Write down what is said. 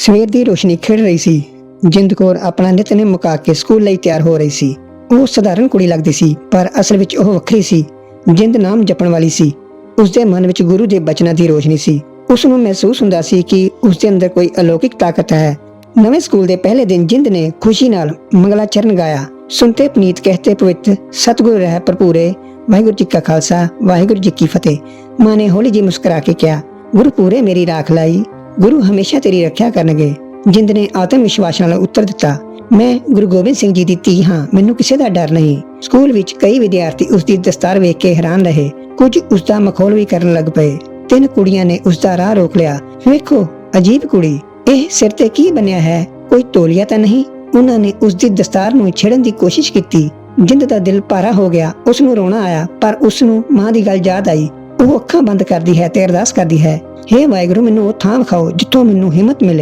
ਸਵੇਰ ਦੀ ਰੋਸ਼ਨੀ ਖਿੜ ਰਹੀ ਸੀ। ਜਿੰਦ ਕੌਰ ਆਪਣਾ ਨਿਤਨੇ ਮੁਕਾ ਕੇ ਸਕੂਲ ਲਈ ਤਿਆਰ ਹੋ ਰਹੀ ਸੀ। ਉਹ ਸਧਾਰਨ ਕੁੜੀ ਲੱਗਦੀ ਸੀ, ਪਰ ਅਸਲ ਵਿੱਚ ਉਹ ਵੱਖਰੀ ਸੀ। ਜਿੰਦ ਨਾਮ ਜਪਣ ਵਾਲੀ ਸੀ। ਉਸ ਦੇ ਮਨ ਵਿੱਚ ਗੁਰੂ ਦੇ ਬਚਨਾਂ ਦੀ ਰੋਸ਼ਨੀ ਸੀ। ਉਸ ਨੂੰ ਮਹਿਸੂਸ ਹੁੰਦਾ ਸੀ ਕਿ ਉਸ ਦੇ ਅੰਦਰ ਕੋਈ ਅਲੌਕਿਕ ਤਾਕਤ ਹੈ। ਨਵੇਂ ਸਕੂਲ ਦੇ ਪਹਿਲੇ ਦਿਨ ਜਿੰਦ ਨੇ ਖੁਸ਼ੀ ਨਾਲ ਮੰਗਲਾਚਰਨ ਗਾਇਆ। ਸੁਨਤੇ ਪਨੀਤ ਕਹਤੇ ਪਵਿੱਤ, ਸਤਿਗੁਰ ਰਹਿ ਭਰਪੂਰੇ ਵਾਹਿਗੁਰੂ ਜੀ ਕਾ ਖਾਲਸਾ, ਵਾਹਿਗੁਰੂ ਜੀ ਕੀ ਫਤਿਹ। ਮਾਂ ਨੇ ਹੌਲੀ ਜੀ ਮੁਸਕਰਾ ਕੇ ਕਿਹਾ ਗੁਰੂ ਪੂਰੇ ਮੇਰੀ ਰਾਖ ਲਾਈ ਗੁਰੂ ਹਮੇਸ਼ਾ ਤੇਰੀ ਰੱਖਿਆ ਕਰਨਗੇ, ਜਿੰਦ ਨੇ ਆਤਮ ਵਿਸ਼ਵਾਸ ਨਾਲ ਉੱਤਰ ਦਿੱਤਾ। ਮੈਂ ਗੁਰੂ ਗੋਬਿੰਦ ਸਿੰਘ ਜੀ ਦੀ ਧੀ ਹਾਂ, ਮੈਨੂੰ ਕਿਸੇ ਦਾ ਡਰ ਨਹੀਂ। ਸਕੂਲ ਵਿੱਚ ਕਈ ਵਿਦਿਆਰਥੀ ਉਸ ਦੀ ਦਸਤਾਰ ਵੇਖ ਕੇ ਹੈਰਾਨ ਰਹੇ। ਕੁਝ ਉਸ ਦਾ ਮਖੌਲ ਵੀ ਕਰਨ ਲੱਗ ਪਏ। ਤਿੰਨ ਕੁੜੀਆਂ ਨੇ ਉਸ ਦਾ ਰਾਹ ਰੋਕ ਲਿਆ। ਵੇਖੋ, ਅਜੀਬ ਕੁੜੀ। ਇਹ ਸਿਰ ਤੇ ਕੀ ਬਣਿਆ ਹੈ? ਕੋਈ ਤੋਲੀਆ ਤਾਂ ਨਹੀਂ? ਉਹਨਾਂ ਨੇ ਉਸ ਦੀ ਦਸਤਾਰ ਨੂੰ ਛੇੜਨ ਦੀ ਕੋਸ਼ਿਸ਼ ਕੀਤੀ। ਜਿੰਦ ਦਾ ਦਿਲ ਭਾਰਾ ਹੋ ਗਿਆ। ਉਸ ਨੂੰ ਰੋਣਾ ਆਇਆ, ਪਰ ਉਸ ਨੂੰ ਮਾਂ ਦੀ ਗੱਲ ਯਾਦ ਆਈ। ਉਹ ਅੱਖਾਂ ਬੰਦ ਕਰਦੀ ਹੈ ਤੇ ਅਰਦਾਸ ਕਰਦੀ ਹੈ। ਹੇ ਵਾਹਿਗੁਰੂ ਮੈਨੂੰ ਉਹ ਥਾਂ ਵਿਖਾਓ ਜਿੱਥੋਂ ਮੈਨੂੰ ਹਿੰਮਤ ਮਿਲੇ।